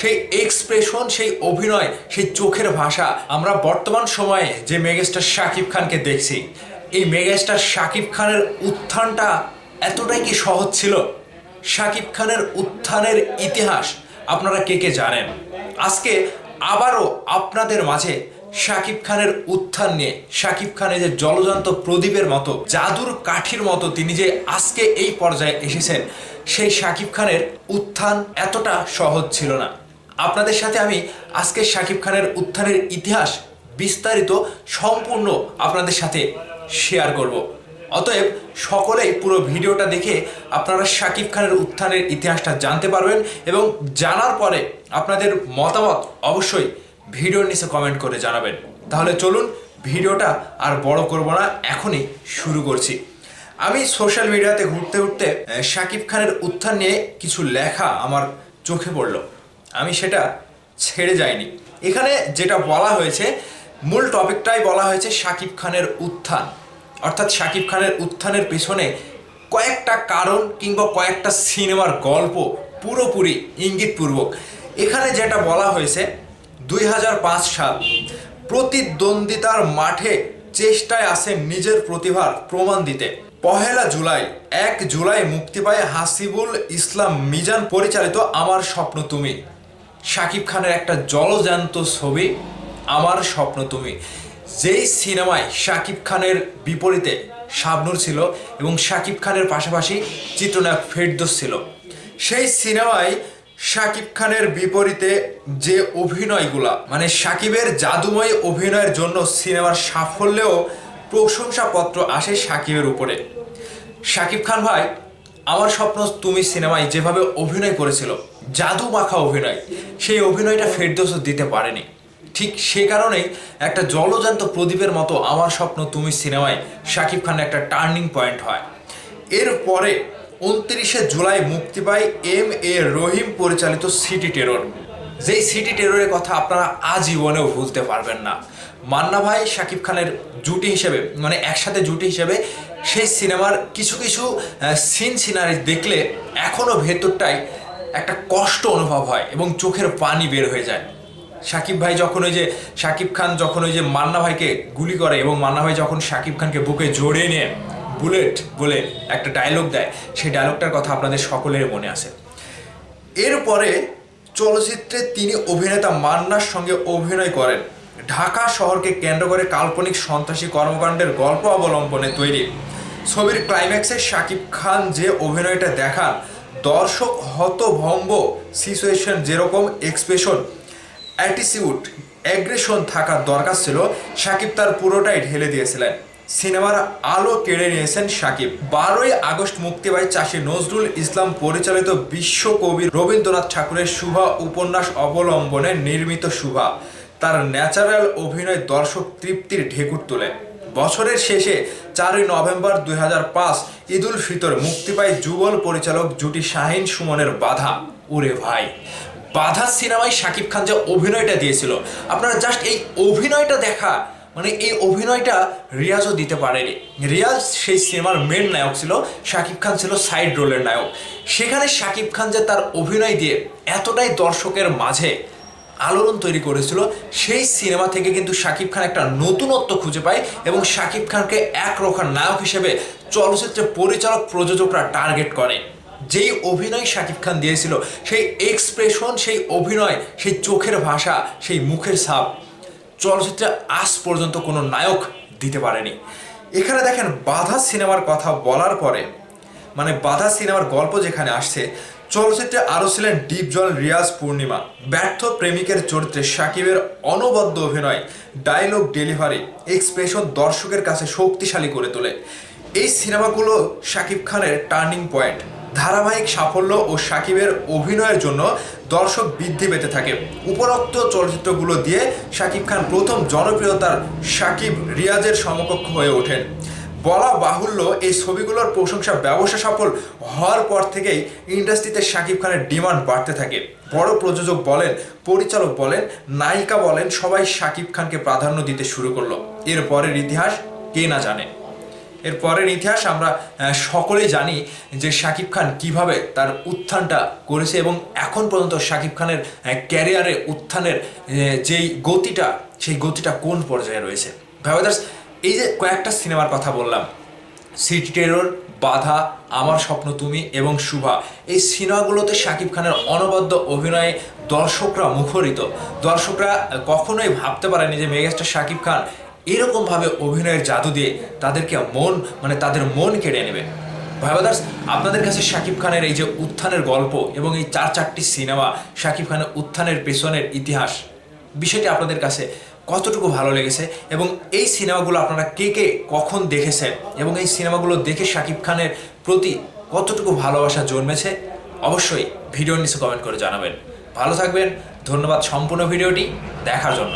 সেই এক্সপ্রেশন, সেই অভিনয়, সেই চোখের ভাষা আমরা বর্তমান সময়ে যে মেগাস্টার শাকিব খানকে দেখছি, এই মেগাস্টার শাকিব খানের উত্থানটা এতটাই কি সহজ ছিল? শাকিব খানের উত্থানের ইতিহাস আপনারা কে কে জানেন? আজকে আবারও আপনাদের মাঝে শাকিব খানের উত্থান নিয়ে, শাকিব খানের যে জলজান্ত প্রদীপের মতো, জাদুর কাঠির মতো তিনি যে আজকে এই পর্যায়ে এসেছেন, সেই শাকিব খানের উত্থান এতটা সহজ ছিল না। আপনাদের সাথে আমি আজকে শাকিব খানের উত্থানের ইতিহাস বিস্তারিত সম্পূর্ণ আপনাদের সাথে শেয়ার করব। অতএব সকলেই পুরো ভিডিওটা দেখে আপনারা শাকিব খানের উত্থানের ইতিহাসটা জানতে পারবেন এবং জানার পরে আপনাদের মতামত অবশ্যই ভিডিওর নিচে কমেন্ট করে জানাবেন। তাহলে চলুন ভিডিওটা আর বড় করব না, এখনই শুরু করছি। আমি সোশ্যাল মিডিয়াতে ঘুরতে ঘুরতে শাকিব খানের উত্থান নিয়ে কিছু লেখা আমার চোখে পড়ল। আমি সেটা ছেড়ে যাইনি। এখানে যেটা বলা হয়েছে, মূল টপিকটাই বলা হয়েছে শাকিব খানের উত্থান। অর্থাৎ শাকিব খানের উত্থানের পেছনে কয়েকটা কারণ কিংবা কয়েকটা সিনেমার গল্প পুরোপুরি ইঙ্গিতপূর্বক। এখানে যেটা বলা হয়েছে, দুই হাজার পাঁচ সাল প্রতিদ্বন্দ্বিতার মাঠে চেষ্টায় আসেন নিজের প্রতিভার প্রমাণ দিতে। পহেলা জুলাই, এক জুলাই মুক্তি পায় হাসিবুল ইসলাম মিজান, পরিচালিত আমার স্বপ্ন তুমি। শাকিব খানের একটা জলজান্ত ছবি, আমার স্বপ্ন তুমি। যেই সিনেমায় শাকিব খানের বিপরীতে শাবনুর ছিল এবং শাকিব খানের পাশাপাশি চিত্রনায়ক ফেরদোস ছিল। সেই সিনেমায় শাকিব খানের বিপরীতে যে অভিনয়গুলা মানে শাকিবের জাদুময় অভিনয়ের জন্য সিনেমার সাফল্যেও প্রশংসাপত্র আসে শাকিবের উপরে। শাকিব খান ভাই, আমার স্বপ্ন তুমি সিনেমায় যেভাবে অভিনয় করেছিল জাদু মাখা অভিনয় সেই অভিনয়টা ফেরদোসও দিতে পারেনি। ঠিক সে কারণেই একটা জলজান্ত প্রদীপের মতো আমার স্বপ্ন তুমি সিনেমায় শাকিব খানের একটা টার্নিং পয়েন্ট হয়। এরপরে উনত্রিশে জুলাই মুক্তি পায় এম এ রহিম পরিচালিত সিটি টেরর। যেই সিটি টেররের কথা আপনারা আজীবনেও ভুলতে পারবেন না। মান্না ভাই শাকিব খানের জুটি হিসেবে মানে একসাথে জুটি হিসেবে সেই সিনেমার কিছু কিছু সিন সিনারি দেখলে এখনও ভেতরটায় একটা কষ্ট অনুভব হয় এবং চোখের পানি বের হয়ে যায়। শাকিব ভাই যখন ওই যে শাকিব খান যখন ওই যে মান্না ভাইকে গুলি করে এবং মান্না ভাই যখন শাকিব খানকে বুকে জড়িয়ে নিয়ে বুলেট বলে একটা ডায়লগ দেয়, সেই ডায়লগটার কথা আপনাদের সকলের মনে আছে। এরপরে চলচ্চিত্রে তিনি অভিনেতা মান্নার সঙ্গে অভিনয় করেন। ঢাকা শহরকে কেন্দ্র করে কাল্পনিক সন্ত্রাসী কর্মকাণ্ডের গল্প অবলম্বনে তৈরি। ছবির ক্লাইম্যাক্সে শাকিব খান যে অভিনয়টা দেখান দর্শক হতভম্ব সিচুয়েশন যেরকম এক্সপ্রেশন অ্যাটিটিউড অ্যাগ্রেশন থাকার দরকার ছিল, সাকিব তার পুরোটাই ঢেলে দিয়েছিলেন। সিনেমার আলো কেড়ে নিয়েছেন সাকিব। বারোই আগস্ট মুক্তি পায় চাষি নজরুল ইসলাম পরিচালিত বিশ্বকবি রবীন্দ্রনাথ ঠাকুরের শুভা উপন্যাস অবলম্বনে নির্মিত শুভা তার ন্যাচারাল অভিনয় দর্শক তৃপ্তির ঢেকুর তোলে। বছরের শেষে চারই নভেম্বর দুই ঈদ উল ফিতর মুক্তি পায় যুগল পরিচালক জুটি শাহিন সুমনের বাধা। ওরে ভাই। বাধা সিনেমায় শাকিব খান যে অভিনয়টা দিয়েছিল, আপনারা জাস্ট এই অভিনয়টা দেখা মানে এই অভিনয়টা রিয়াজও দিতে পারেনি। রিয়াজ সেই সিনেমার মেন নায়ক ছিল, শাকিব খান ছিল সাইড রোলের নায়ক। সেখানে শাকিব খান যে তার অভিনয় দিয়ে এতটাই দর্শকের মাঝে আলোড়ন তৈরি করেছিল। সেই সিনেমা থেকে কিন্তু শাকিব খান একটা নতুনত্ব খুঁজে পায় এবং শাকিব খানকে একরোখা নায়ক হিসেবে চলচ্চিত্রের পরিচালক প্রযোজকরা টার্গেট করে। যেই অভিনয় শাকিব খান দিয়েছিল, সেই এক্সপ্রেশন, সেই অভিনয়, সেই চোখের ভাষা, সেই মুখের ছাপ চলচ্চিত্রে আজ পর্যন্ত কোনো নায়ক দিতে পারেনি। এখানে দেখেন, বাধা সিনেমার কথা বলার পরে মানে বাধা সিনেমার গল্প যেখানে আসছে, চলচ্চিত্রে আরও ছিলেন ডিপ জল রিয়াজ পূর্ণিমা। ব্যর্থ প্রেমিকের চরিত্রে সাকিবের অনবদ্য অভিনয় ডায়লগ ডেলিভারি এক্সপ্রেশন দর্শকের কাছে শক্তিশালী করে তোলে। এই সিনেমাগুলো শাকিব খানের টার্নিং পয়েন্ট ধারাবাহিক সাফল্য ও সাকিবের অভিনয়ের জন্য দর্শক বৃদ্ধি পেতে থাকে। উপরোক্ত চলচ্চিত্রগুলো দিয়ে শাকিব খান প্রথম জনপ্রিয়তার সাকিব, রিয়াজের সমকক্ষ হয়ে ওঠেন। বলা বাহুল্য এই ছবিগুলোর প্রশংসা ব্যবসা সফল হওয়ার পর থেকেই ইন্ডাস্ট্রিতে শাকিব খানের ডিমান্ড বাড়তে থাকে। বড় প্রযোজক বলেন, পরিচালক বলেন, নায়িকা বলেন, সবাই শাকিব খানকে প্রাধান্য দিতে শুরু করল। এর পরের ইতিহাস কে না জানে। এর পরের ইতিহাস আমরা সকলেই জানি যে শাকিব খান কীভাবে তার উত্থানটা করেছে এবং এখন পর্যন্ত শাকিব খানের ক্যারিয়ারে উত্থানের যেই গতিটা, সেই গতিটা কোন পর্যায়ে রয়েছে। ভাইবাদার্স এই যে কয়েকটা সিনেমার কথা বললাম, সিটি টেরর বাধা, আমার স্বপ্ন তুমি এবং শুভা, এই সিনেমাগুলোতে শাকিব খানের অনবদ্য অভিনয়ে দর্শকরা মুখরিত। দর্শকরা কখনোই ভাবতে পারেনি যে মেগাস্টার শাকিব খান এরকমভাবে অভিনয়ের জাদু দিয়ে তাদেরকে মন মানে তাদের মন কেড়ে নেবে। ভাইবাদার্স আপনাদের কাছে শাকিব খানের এই যে উত্থানের গল্প এবং এই চার চারটি সিনেমা, শাকিব খানের উত্থানের পেছনের ইতিহাস, বিষয়টি আপনাদের কাছে কতটুকু ভালো লেগেছে এবং এই সিনেমাগুলো আপনারা কে কে কখন দেখেছেন এবং এই সিনেমাগুলো দেখে শাকিব খানের প্রতি কতটুকু ভালোবাসা জন্মেছে, অবশ্যই ভিডিওর নিচে কমেন্ট করে জানাবেন। ভালো থাকবেন, ধন্যবাদ সম্পূর্ণ ভিডিওটি দেখার জন্য।